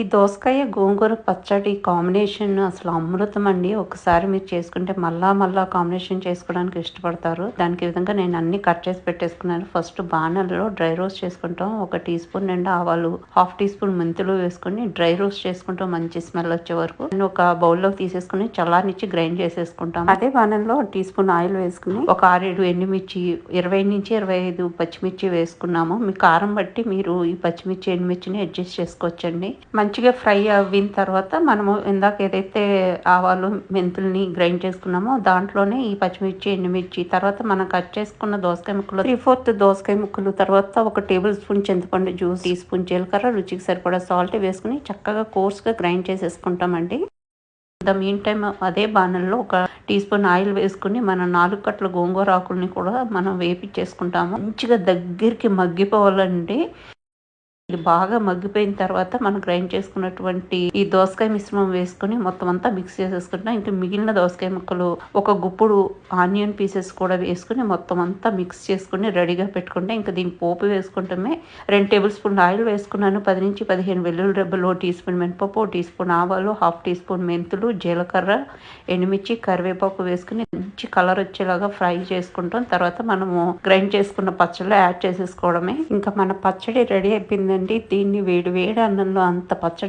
ఈ దోసకాయ గోంగూర పచ్చడి కాంబినేషన్ అసలు అమృతం అండి. ఒకసారి మీరు చేసుకుంటే మళ్ళా మళ్ళా కాంబినేషన్ చేసుకోవడానికి ఇష్టపడతారు. దానికి విధంగా నేను అన్ని కట్ చేసి పెట్టేసుకున్నాను. ఫస్ట్ బాణలలో డ్రై రోస్ట్ చేసుకుంటాం. ఒక టీ స్పూన్ నిండా ఆవాలు హాఫ్ టీ స్పూన్ మెంతులు వేసుకుని డ్రై రోస్ట్ చేసుకుంటాం. మంచి స్మెల్ వచ్చే వరకు నేను ఒక బౌల్లో తీసేసుకుని చల్లారించి గ్రైండ్ చేసేసుకుంటాం. అదే బాణంలో టీ స్పూన్ ఆయిల్ వేసుకుని ఒక ఆరేడు ఎండుమిర్చి ఇరవై నుంచి ఇరవై ఐదు పచ్చిమిర్చి వేసుకున్నాము. మీ కారం బట్టి మీరు ఈ పచ్చిమిర్చి ఎండుమిర్చిని అడ్జస్ట్ చేసుకోవచ్చండి. మంచిగా ఫ్రై అయిన తర్వాత మనము ఇందాక ఏదైతే ఆవాలు మెంతుల్ని గ్రైండ్ చేసుకున్నామో దాంట్లోనే ఈ పచ్చిమిర్చి ఎండుమిర్చి తర్వాత మనం కట్ చేసుకున్న దోసకాయ ముక్కలు త్రీ ఫోర్త్ దోసకాయ ముక్కలు తర్వాత ఒక టేబుల్ స్పూన్ చింతపండు జ్యూస్ టీ స్పూన్ జీలకర్ర రుచికి సరిపడా సాల్ట్ వేసుకుని చక్కగా కోర్స్గా గ్రైండ్ చేసేసుకుంటామండి. ద మీన్ టైమ్ అదే బాణల్లో ఒక టీ స్పూన్ ఆయిల్ వేసుకుని మన నాలుగు కట్ల గోంగూర ఆకుల్ని కూడా మనం వేపించేసుకుంటాము మంచిగా దగ్గరికి మగ్గిపోవాలండి. ఇది బాగా మగ్గిపోయిన తర్వాత మనం గ్రైండ్ చేసుకున్నటువంటి ఈ దోసకాయ మిశ్రమం వేసుకుని మొత్తం అంతా మిక్స్ చేసేసుకుంటాం ఇంకా మిగిలిన దోసకాయ ముక్కలు ఒక గుప్పుడు ఆనియన్ పీసెస్ కూడా వేసుకుని మొత్తం అంతా మిక్స్ చేసుకుని రెడీగా పెట్టుకుంటే ఇంకా దీని పోపు వేసుకుంటామే. రెండు టేబుల్ స్పూన్ ఆయిల్ వేసుకున్నాను. పది నుంచి పదిహేను వెల్లుల్లి రెబ్బలు టీ స్పూన్ మినపప్పు టీ స్పూన్ ఆవాలు హాఫ్ టీ స్పూన్ మెంతులు జీలకర్ర ఎండుమిర్చి కరివేపాకు వేసుకుని మంచి కలర్ వచ్చేలాగా ఫ్రై చేసుకుంటాం. తర్వాత మనము గ్రైండ్ చేసుకున్న పచ్చళ్ళు యాడ్ చేసేసుకోవడమే. ఇంకా మన పచ్చడి రెడీ అయిపోయింది అయిపోయిందండి దీన్ని వేడి వేడి అన్నంలో అంత పచ్చడి